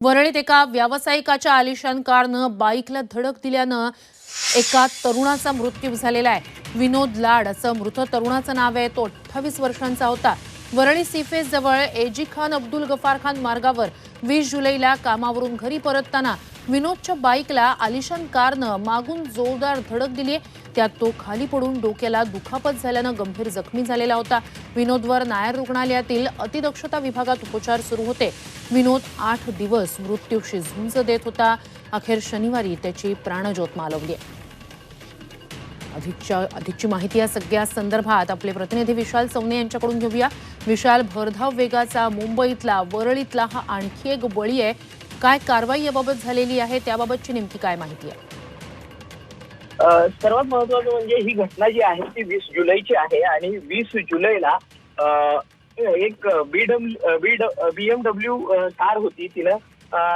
वरळीत एका व्यावसायिकाच्या आलिशान कारनं बाईकला धडक दिल्यानं एका तरुणाचा मृत्यू झालेला आहे. विनोद लाड असं मृत तरुणाचं नाव आहे. तो अठ्ठावीस वर्षांचा होता. वरळी सीफेस जवळ एजी खान अब्दुल गफार खान मार्गावर वीस जुलैला कामावरून घरी परतताना विनोदच्या बाईकला आलिशान कारनं मागून जोरदार धडक दिली त्यात तो खाली पडून डोक्याला दुखापत झाल्यानं गंभीर जखमी झालेला होता. विनोदवर नायर रुग्णालयातील अतिदक्षता विभागात उपचार सुरू होते. विनोद आठ दिवस मृत्यूशी झुंज देत होता. अखेर शनिवारी त्याची प्राणज्योत मालवली आहे. अधिकच्या अधिकची माहिती या सगळ्या संदर्भात आपले प्रतिनिधी विशाल चौने यांच्याकडून घेऊया. विशाल भरधाव वेगाचा मुंबईतला वरळीतला हा आणखी एक बळी आहे. काय कारवाई याबाबत झालेली आहे? त्याबाबतची नेमकी काय माहिती आहे? सर्वात महत्वाचं म्हणजे ही घटना जी आहे ती वीस जुलैची आहे आणि वीस जुलैला अ, एक बीडब्ल्यू बीएमडब्ल्यू कार होती. तिनं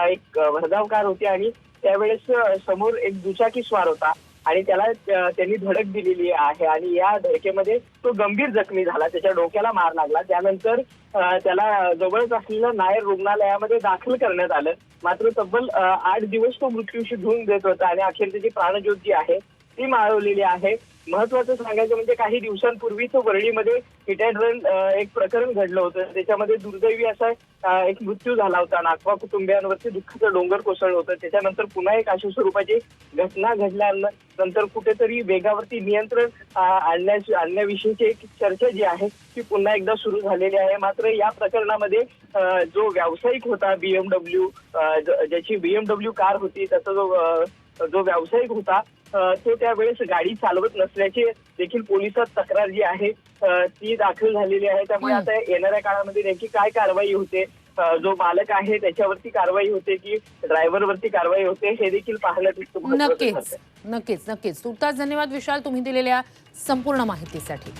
एक भरधाव कार होती आणि त्यावेळेस समोर एक दुचाकी स्वार होता आणि त्याला त्यांनी धडक दिलेली आहे आणि या धडकेमध्ये तो गंभीर जखमी झाला. त्याच्या डोक्याला मार लागला. त्यानंतर त्याला जवळच असलेल्या नायर रुग्णालयामध्ये दाखल करण्यात आलं. मात्र तब्बल आठ दिवस तो मृत्यूशी धुवून देत होता आणि अखेर त्याची प्राणज्योत जी आहे ती माळवलेली आहे महत्वाचं सांगायचं म्हणजे काही दिवसांपूर्वीच वर्णीमध्ये हिट अँड रन एक प्रकरण घडलं होतं. त्याच्यामध्ये दुर्दैवी असा एक मृत्यू झाला होता. नागवा कुटुंबियांवरती दुःखाचं डोंगर कोसळलं होतं. त्याच्यानंतर पुन्हा एक अशा स्वरूपाची घटना घडल्यानंतर कुठेतरी वेगावरती नियंत्रण अ, आणण्याची आणण्याविषयीची एक चर्चा जी आहे ती पुन्हा एकदा सुरू झालेली आहे. मात्र या प्रकरणामध्ये जो व्यावसायिक होता बीएमडब्ल्यू ज्याची बीएमडब्ल्यू कार होती त्याचा जो जो व्यावसायिक होता तो त्यावेळेस गाडी चालवत नसल्याची देखील पोलिसात तक्रार जी आहे ती दाखल झालेली आहे त्यामुळे. आता येणाऱ्या काळामध्ये नेमकी काय कारवाई होते जो मालक आहे त्याच्यावरती कारवाई होते की ड्रायव्हरवरती कारवाई होते हे देखील पाहणं नक्कीच. नक्कीच नक्कीच तुर्तास धन्यवाद विशाल तुम्ही दिलेल्या संपूर्ण माहितीसाठी